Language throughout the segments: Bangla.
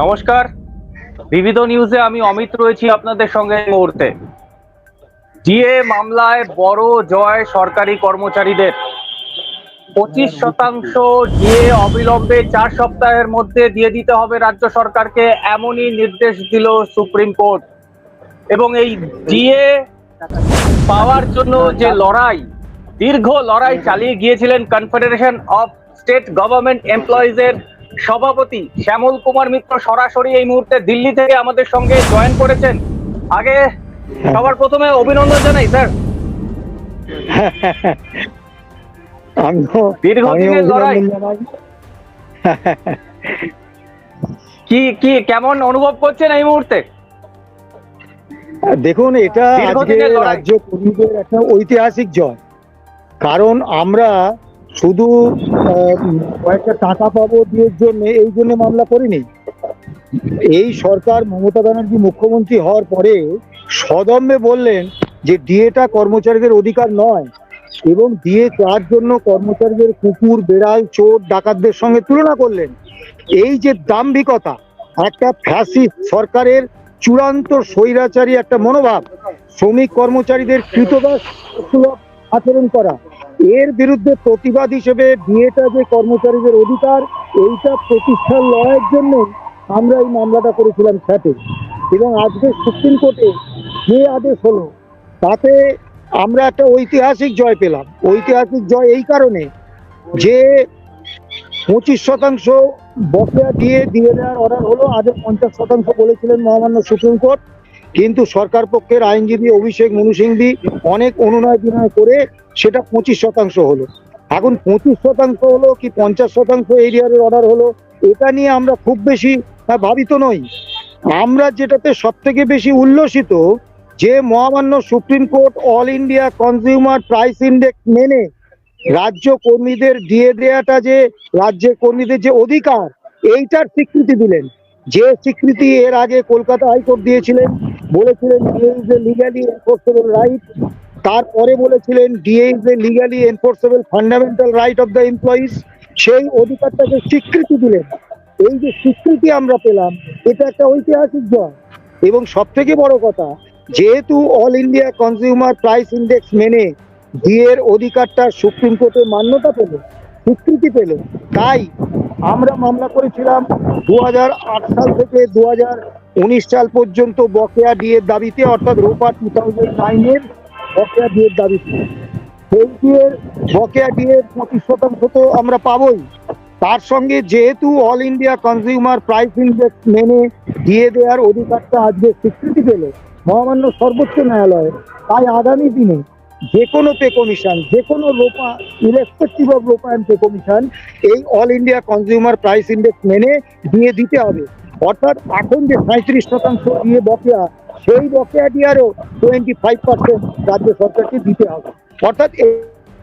নমস্কার। বিবিধ নিউজে আমি অমিত রয়েছি আপনাদের সঙ্গে এই মুহূর্তে। জিএ মামলায় বড় জয় সরকারি কর্মচারীদের। পঁচিশ শতাংশ জিএ অবিলম্বে চার সপ্তাহের মধ্যে দিয়ে দিতে হবে রাজ্য সরকারকে, এমনই নির্দেশ দিল সুপ্রিম কোর্ট। এবং এই জিএ পাওয়ার জন্য যে লড়াই, দীর্ঘ লড়াই চালিয়ে গিয়েছিলেন কনফেডারেশন অফ স্টেট গভর্নমেন্ট এমপ্লয়িজের সভাপতি শ্যামল কুমার মিত্র সরাসরি এই মুহূর্তে দিল্লি থেকে আমাদের সঙ্গে জয়েন করেছেন। আগে সবার প্রথমে অভিনন্দন জানাই স্যার। দীর্ঘদিনের লড়াই। কি কি কেমন অনুভব করছেন এই মুহূর্তে? দেখুন এটা আজকে রাজ্য কর্মীদের একটা ঐতিহাসিক জয়। কারণ আমরা শুধু কয়েকটা টাকা পাবো দিয়ে জন্য, এই জন্য মামলা করিনি। এই সরকার মমতা ব্যানার্জি মুখ্যমন্ত্রী হওয়ার পরে সদম্যে বললেন যে ডিএটা কর্মচারীদের অধিকার নয় এবং ডিএ চার জন্য কর্মচারীদের কুকুর, বেড়াল, চোর, ডাকাতদের সঙ্গে তুলনা করলেন। এই যে দাম্ভিকতা, একটা ফ্যাসিস্ট সরকারের চূড়ান্ত স্বৈরাচারী একটা মনোভাব, শ্রমিক কর্মচারীদের কৃতদাস আচরণ করা এর বিরুদ্ধে প্রতিবাদ হিসেবে বিয়েটা যে কর্মচারীদের অধিকার, এইটা প্রতিষ্ঠার লড়াইয়ের জন্য আমরা এই মামলাটা করেছিলাম সাথে এবং আজকে সুপ্রিম কোর্টে যে আদেশ হলো, তাতে আমরা একটা ঐতিহাসিক জয় পেলাম। ঐতিহাসিক জয় এই কারণে যে পঁচিশ শতাংশ বকেয়া দিয়ে দিয়ে দেওয়ার অর্ডার হলো আগে পঞ্চাশ শতাংশ বলেছিলেন মহামান্য সুপ্রিম কোর্ট। কিন্তু সরকার পক্ষের আইনজীবী অভিষেক মনু সিংভি অনেক অনুনয় বিনয় করে সেটা পঁচিশ শতাংশ হলো। এখন পঁচিশ শতাংশ হলো কি পঞ্চাশ শতাংশ এরিয়ারের অর্ডার হলো? এটা নিয়ে আমরা খুব বেশি ভাবিত নই। আমরা যেটাতে সব থেকে বেশি উল্লসিত, যে মহামান্য supreme court all India consumer price index মেনে রাজ্য কর্মীদের দিয়ে দেয়াটা যে, রাজ্যের কর্মীদের যে অধিকার, এইটার স্বীকৃতি দিলেন। যে স্বীকৃতি এর আগে কলকাতা হাইকোর্ট দিয়েছিলেন, বলেছিলেন লিগালি এনফোর্সেবল রাইট তারপরে বলেছিলেন DA is a legally enforceable fundamental right of the employees সেই অধিকারটাকে স্বীকৃতি দিলেন। এই যে স্বীকৃতি আমরা পেলাম, এটা একটা ঐতিহাসিক জয়। এবং সব থেকে বড় কথা, যেহেতু all India consumer price index মেনে ডিএর অধিকারটা সুপ্রিম কোর্টে মান্যতা পেল, স্বীকৃতি পেল, তাই আমরা মামলা করেছিলাম দু হাজার আট সাল থেকে দু সাল পর্যন্ত বকেয়া ডিএর দাবিতে, অর্থাৎ রোপা টু থাউজেন্ড নাইনের বকেয়া ডিএর দাবিতে। সেই ডিএর বকেয়া ডিএর পঁচিশ শতাংশ তো আমরা পাবোই। তার সঙ্গে যেহেতু all India consumer price index মেনে দিয়ে দেওয়ার অধিকারটা আজকে স্বীকৃতি পেল মহামান্য সর্বোচ্চ ন্যায়ালয়ে, তাই আগামী দিনে যে কোনো পে কমিশন যে কোনো ROPA irrespective of ROPA and pay commission এই all India consumer price index মেনে দিয়ে দিতে হবে। অর্থাৎ এখন যে সাঁত্রিশ শতাংশ দিয়ে বকেয়া, সেই বকেয়া দিয়ারও টোয়েন্টি ফাইভ পার্সেন্ট রাজ্য সরকারকে দিতে হবে। অর্থাৎ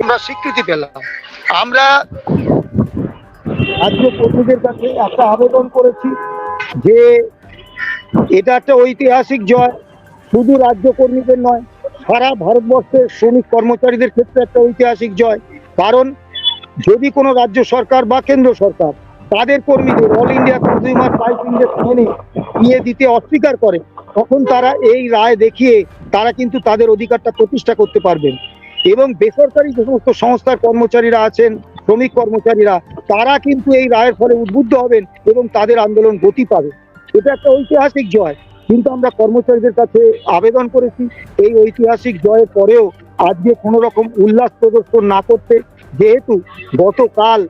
আমরা স্বীকৃতি পেলাম। আমরা রাজ্য কর্মীদের কাছে একটা আবেদন করেছি যে এটা একটা ঐতিহাসিক জয়। শুধু রাজ্য কর্মীদের নয় সারা ভারতবর্ষের শ্রমিক কর্মচারীদের ক্ষেত্রে একটা ঐতিহাসিক জয়। কারণ যদি কোনো রাজ্য সরকার বা কেন্দ্র সরকার তাদের কর্মীদের all India consumer price index মেনে দিতে অস্বীকার করে, তখন তারা এই রায় দেখিয়ে তারা কিন্তু তাদের অধিকারটা প্রতিষ্ঠা করতে পারবেন। এবং বেসরকারি যে সমস্ত সংস্থার কর্মচারীরা আছেন, শ্রমিক কর্মচারীরা, তারা কিন্তু এই রায়ের ফলে উদ্বুদ্ধ হবেন এবং তাদের আন্দোলন গতি পাবে। এটা একটা ঐতিহাসিক জয়। কিন্তু আমরা কর্মচারীদের কাছে আবেদন করেছি, এই ঐতিহাসিক জয়ের পরেও আজকে কোনো রকম উল্লাস প্রদর্শন না করতে। যেহেতু গতকাল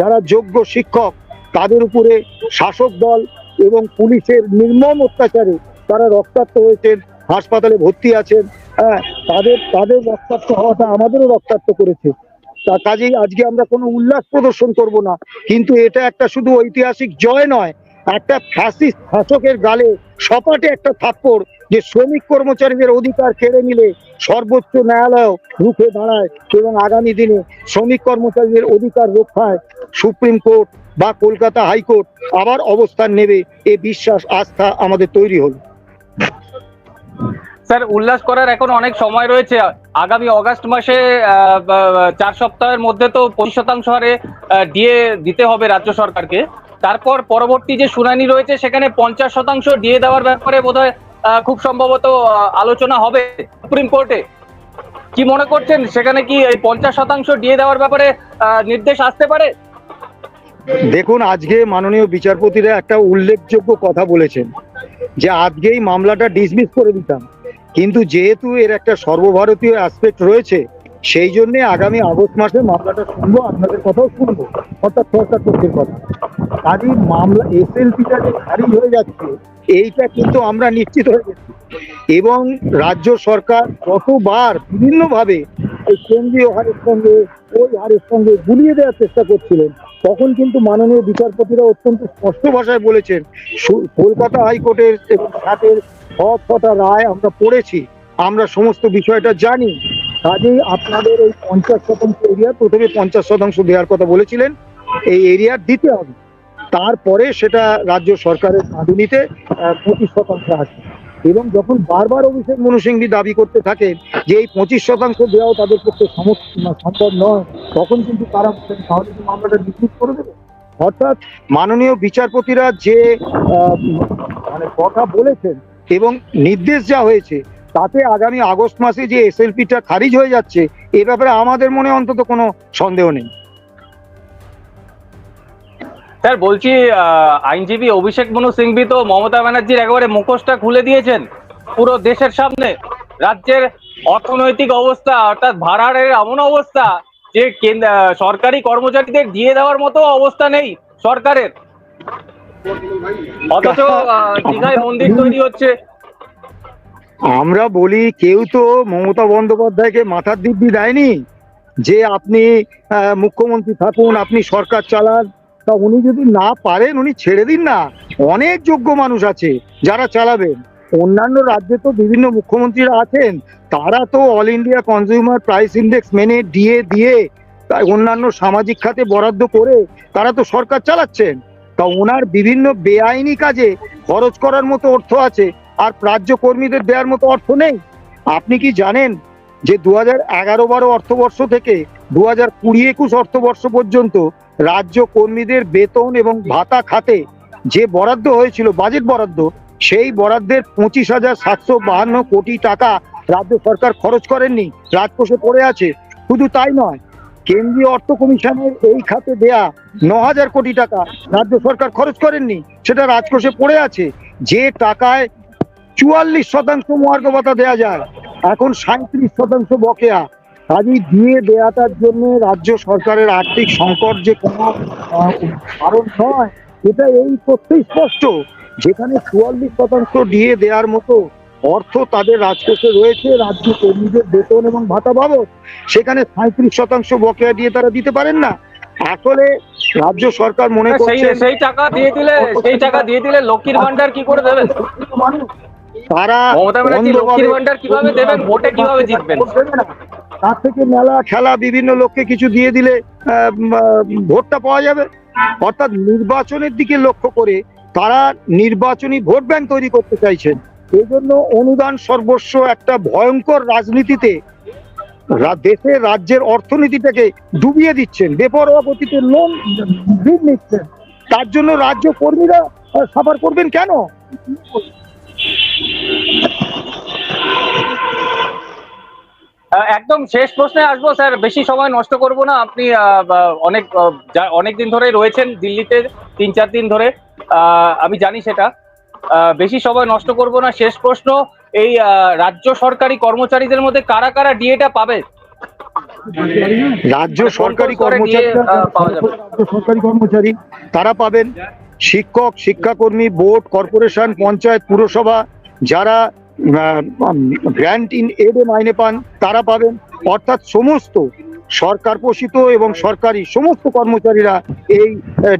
যারা যোগ্য শিক্ষক, তাদের উপরে শাসক দল এবং পুলিশের নির্মম অত্যাচারে তারা রক্তাক্ত হয়েছেন, হাসপাতালে ভর্তি আছেন হ্যাঁ তাদের তাদের রক্তাক্ত হওয়াটা আমাদেরও রক্তাক্ত করেছে। তা কাজেই আজকে আমরা কোনো উল্লাস প্রদর্শন করব না, কিন্তু এটা একটা শুধু ঐতিহাসিক জয় নয় একটা ফ্যাসিস্ট শাসকের গালে সপাটে একটা থাপ্পড় যে শ্রমিক কর্মচারীদের অধিকার কেড়ে নিলে সর্বোচ্চ ন্যায়ালয় রুখে দাঁড়ায় এবং আগামী দিনে শ্রমিক কর্মচারীদের অধিকার রক্ষায় সুপ্রিম কোর্ট বা কলকাতা হাইকোর্ট আবার অবস্থান নেবে এ বিশ্বাস, আস্থা আমাদের তৈরি হলো। স্যার, উল্লাস করার এখন অনেক সময় রয়েছে। আগামী অগাস্ট মাসে চার সপ্তাহের মধ্যে তো পঁচিশ শতাংশ হারে ডিএ দিতে হবে রাজ্য সরকারকে। তারপর পরবর্তী যে শুনানি রয়েছে, সেখানে পঞ্চাশ শতাংশ দিয়ে দেওয়ার ব্যাপারে বোধহয় খুব সম্ভবত আলোচনা হবে সুপ্রিম কোর্টে। কি মনে করছেন? সেখানে কি এই পঞ্চাশ শতাংশ দিয়ে দেওয়ার ব্যাপারে নির্দেশ আসতে পারে? দেখুন, আজকে মাননীয় বিচারপতিরা একটা উল্লেখযোগ্য কথা বলেছেন, যে আজকেই মামলাটা ডিসমিস করে দিতাম। কিন্তু যেহেতু এর একটা সর্বভারতীয় অ্যাসপেক্ট রয়েছে সেই জন্য আগামী আগস্ট মাসে মামলাটা শুনব, আপনাদের কথাও শুনব। অর্থাৎ সরকার পক্ষের কথা। কাজে মামলা, এসএলপিটা যে খারিজ হয়ে যাচ্ছে, এইটা কিন্তু আমরা নিশ্চিত হয়ে গেছি। এবং রাজ্য সরকার কতবার বিভিন্নভাবে এই কেন্দ্রীয় হারের সঙ্গে, ওই হারের সঙ্গে গুলিয়ে দেওয়ার চেষ্টা করছিলেন, তখন কিন্তু মাননীয় বিচারপতিরা অত্যন্ত স্পষ্ট ভাষায় বলেছেন কলকাতা হাইকোর্টের এবং সাতের সব কটা রায় আমরা পড়েছি, আমরা সমস্ত বিষয়টা জানি। কাজেই আপনাদের এই পঞ্চাশ শতাংশ এরিয়া প্রথমে পঞ্চাশ শতাংশ দেওয়ার কথা বলেছিলেন, এই এরিয়া দিতে হবে। তারপরে সেটা রাজ্য সরকারের রাঁধুনিতে পঁচিশ শতাংশ আসে এবং যখন বারবার অভিষেক মনু দাবি করতে থাকে যে এই পঁচিশ শতাংশ দেওয়াও তাদের পক্ষে সম- সম্ভব নয়, তখন কিন্তু তারা তাহলে কি মামলাটা ডিসমিস করে দেবে। অর্থাৎ মাননীয় বিচারপতিরা যে মানে কথা বলেছেন এবং নির্দেশ যা হয়েছে তাতে আগামী আগস্ট মাসে যে এসএলপিটা খারিজ হয়ে যাচ্ছে, এ ব্যাপারে আমাদের মনে অন্তত কোনো সন্দেহ নেই। স্যার, বলছি আইনজীবী অভিষেক মনু সিংভি তো মমতা ব্যানার্জির একেবারে মুখোশটা খুলে দিয়েছেন পুরো দেশের সামনে। রাজ্যের অর্থনৈতিক অবস্থা, অর্থাৎ ভাড়ারের এমন অবস্থা যে সরকারি কর্মচারীদের দিয়ে দেওয়ার মতো অবস্থা নেই সরকারের। অথচ দীঘায় মন্দির তৈরি হচ্ছে। আমরা বলি কেউ তো মমতা বন্দ্যোপাধ্যায়কে মাথার দিব্যি দেয়নি যে আপনি মুখ্যমন্ত্রী থাকুন, আপনি সরকার চালান। তা উনি যদি না পারেন, উনি ছেড়ে দিন না। অনেক যোগ্য মানুষ আছে যারা চালাবেন। অন্যান্য রাজ্যে তো বিভিন্ন মুখ্যমন্ত্রীরা আছেন। তারা তো all India consumer price index মেনে দিয়ে দিয়ে অন্যান্য সামাজিক খাতে বরাদ্দ করে তারা তো সরকার চালাচ্ছেন। তা ওনার বিভিন্ন বেআইনি কাজে খরচ করার মতো অর্থ আছে। আর রাজ্য কর্মীদের দেওয়ার মতো অর্থ নেই? আপনি কি জানেন যে দু হাজার এগারো বারো অর্থবর্ষ থেকে দু হাজার কুড়ি একুশ অর্থবর্ষ পর্যন্ত রাজ্য কর্মীদের বেতন এবং ভাতা খাতে যে বরাদ্দ হয়েছিল, বাজেট বরাদ্দ, সেই বরাদ্দের পঁচিশ হাজার সাতশো বাহান্ন কোটি টাকা রাজ্য সরকার খরচ করেননি, রাজকোষে পড়ে আছে। শুধু তাই নয়, কেন্দ্রীয় অর্থ কমিশনের এই খাতে দেয়া ন হাজার কোটি টাকা রাজ্য সরকার খরচ করেননি, সেটা রাজকোষে পড়ে আছে। যে টাকায় চুয়াল্লিশ শতাংশ মহার্ঘ ভাতা দেওয়া যায়। এখন সাঁত্রিশ শতাংশ বকেয়া। কাজেই দিয়ে দেওয়াটার জন্য রাজ্য সরকারের আর্থিক সংকট যে কোনো কারণ নয় এটা এই তথ্যই স্পষ্ট। যেখানে চুয়াল্লিশ শতাংশ দিয়ে দেওয়ার মতো অর্থ তাদের রাজকোষে রয়েছে রাজ্য কর্মীদের বেতন এবং ভাতা বাবদ। সেখানে সাঁত্রিশ শতাংশ বকেয়া দিয়ে তারা দিতে পারেন না। আসলে রাজ্য সরকার মনে করছে সেই টাকা দিয়ে দিলে সেই টাকা দিয়ে দিলে লক্ষ্মীর ভান্ডার কি করে দেবেন তারা কীভাবে দেবেন ভোটে কীভাবে জিতবেন। তার থেকে মেলা খেলা বিভিন্ন লোককে কিছু দিয়ে দিলে ভোটটা পাওয়া যাবে। অর্থাৎ নির্বাচনের দিকে লক্ষ্য করে তারা নির্বাচনী ভোট ব্যাংক তৈরি করতে চাইছেন। এই জন্য অনুদান সর্বস্ব একটা ভয়ঙ্কর রাজনীতিতে রা- দেশের রাজ্যের অর্থনীতিটাকে ডুবিয়ে দিচ্ছেন বেপরোয়া গতিতে লোন ঋণ নিচ্ছেন। তার জন্য রাজ্য কর্মীরা সাফার করবেন কেন? একদম শেষ প্রশ্নে আসব স্যার। বেশি সময় নষ্ট করব না। আপনি অনেক অনেক দিন ধরে রয়েছেন দিল্লিতে তিন চার দিন ধরে। আমি জানি সেটা। বেশি সময় নষ্ট করব না। শেষ প্রশ্ন এই রাজ্য সরকারি কর্মচারীদের মধ্যে কারা কারা ডিএটা পাবে? রাজ্য সরকারি কর্মচারী সরকারি কর্মচারী তারা পাবেন শিক্ষক শিক্ষাকর্মী বোর্ড কর্পোরেশন পঞ্চায়েত পুরসভা যারা গ্র্যান্ট ইন এডে মাইনে পান, তারা পাবেন। অর্থাৎ সমস্ত সরকার পোষিত এবং সরকারি সমস্ত কর্মচারীরা এই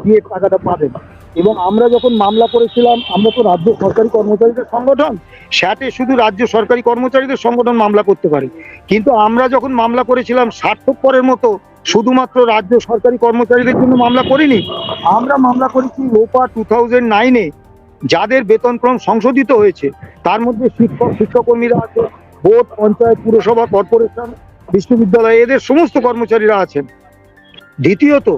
ডিএ টাকাটা পাবেন। এবং আমরা যখন মামলা করেছিলাম, আমরা তো রাজ্য সরকারি কর্মচারীদের সংগঠন। স্যাটে শুধু রাজ্য সরকারি কর্মচারীদের সংগঠন মামলা করতে পারে। কিন্তু আমরা যখন মামলা করেছিলাম স্বার্থপরের মতো শুধুমাত্র রাজ্য সরকারি কর্মচারীদের জন্য মামলা করিনি। আমরা মামলা করেছি লোপা টু থাউজেন্ড নাইনে যাদের বেতনক্রম সংশোধিত হয়েছে, তার মধ্যে শিক্ষক, শিক্ষাকর্মীরা আছে, বোর্ড, পঞ্চায়েত, পুরসভা, কর্পোরেশন, বিশ্ববিদ্যালয়, এদের সমস্ত কর্মচারীরা আছেন। দ্বিতীয়ত,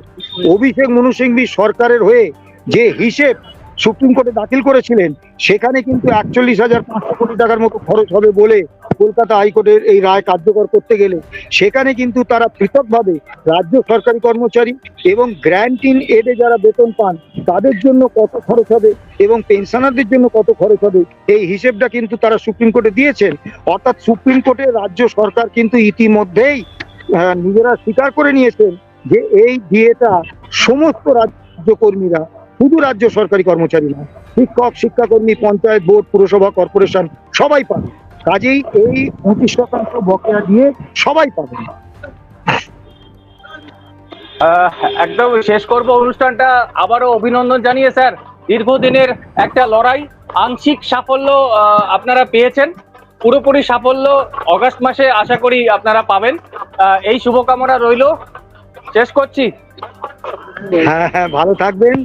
অভিষেক মনু সিংভি সরকারের হয়ে যে হিসেব সুপ্রিম কোর্টে দাখিল করেছিলেন, সেখানে কিন্তু একচল্লিশ হাজার পাঁচশো কোটি টাকার মতো খরচ হবে বলে কলকাতা হাইকোর্টের এই রায় কার্যকর করতে গেলে। সেখানে কিন্তু তারা পৃথকভাবে রাজ্য সরকারি কর্মচারী এবং গ্র্যান্ট ইন এডে যারা বেতন পান, তাদের জন্য কত খরচ হবে এবং পেনশনারদের জন্য কত খরচ হবে, এই হিসেবটা কিন্তু তারা সুপ্রিম কোর্টে দিয়েছেন। অর্থাৎ সুপ্রিম কোর্টে রাজ্য সরকার কিন্তু ইতিমধ্যেই নিজেরা স্বীকার করে নিয়েছেন যে এই বিয়েটা সমস্ত রাজ্য কর্মীরা শুধু রাজ্য সরকারি কর্মচারী না শিক্ষক শিক্ষাকর্মী পঞ্চায়েত বোর্ড পুরসভা কর্পোরেশন সবাই পাবে। কাজেই এই পঁচিশ শতাংশ বকেয়া দিয়ে সবাই পাবে। একদম শেষ করব অনুষ্ঠানটা। আবারও অভিনন্দন জানিয়ে স্যার। দীর্ঘদিনের একটা লড়াই আংশিক সাফল্য আপনারা পেয়েছেন। পুরোপুরি সাফল্য অগাস্ট মাসে আশা করি আপনারা পাবেন। আহ, এই শুভকামনা রইল। শেষ করছি। হ্যাঁ হ্যাঁ ভালো থাকবেন।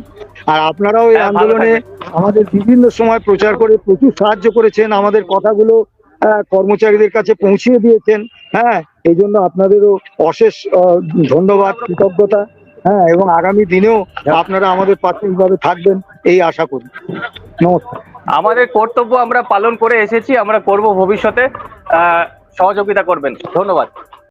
আর আপনারাও এই হ্যাঁ, আন্দোলনে আমাদের বিভিন্ন সময় প্রচার করে প্রচুর সাহায্য করেছেন আমাদের কথাগুলো কর্মচারীদের কাছে পৌঁছিয়ে দিয়েছেন। হ্যাঁ এই জন্য আপনাদেরও অশেষ ধন্যবাদ কৃতজ্ঞতা। হ্যাঁ এবং আগামী দিনেও আপনারা আমাদের এইভাবে থাকবেন এই আশা করি। নমস্কার। আমাদের কর্তব্য আমরা পালন করে এসেছি আমরা করব ভবিষ্যতে। আহ, সহযোগিতা করবেন। ধন্যবাদ।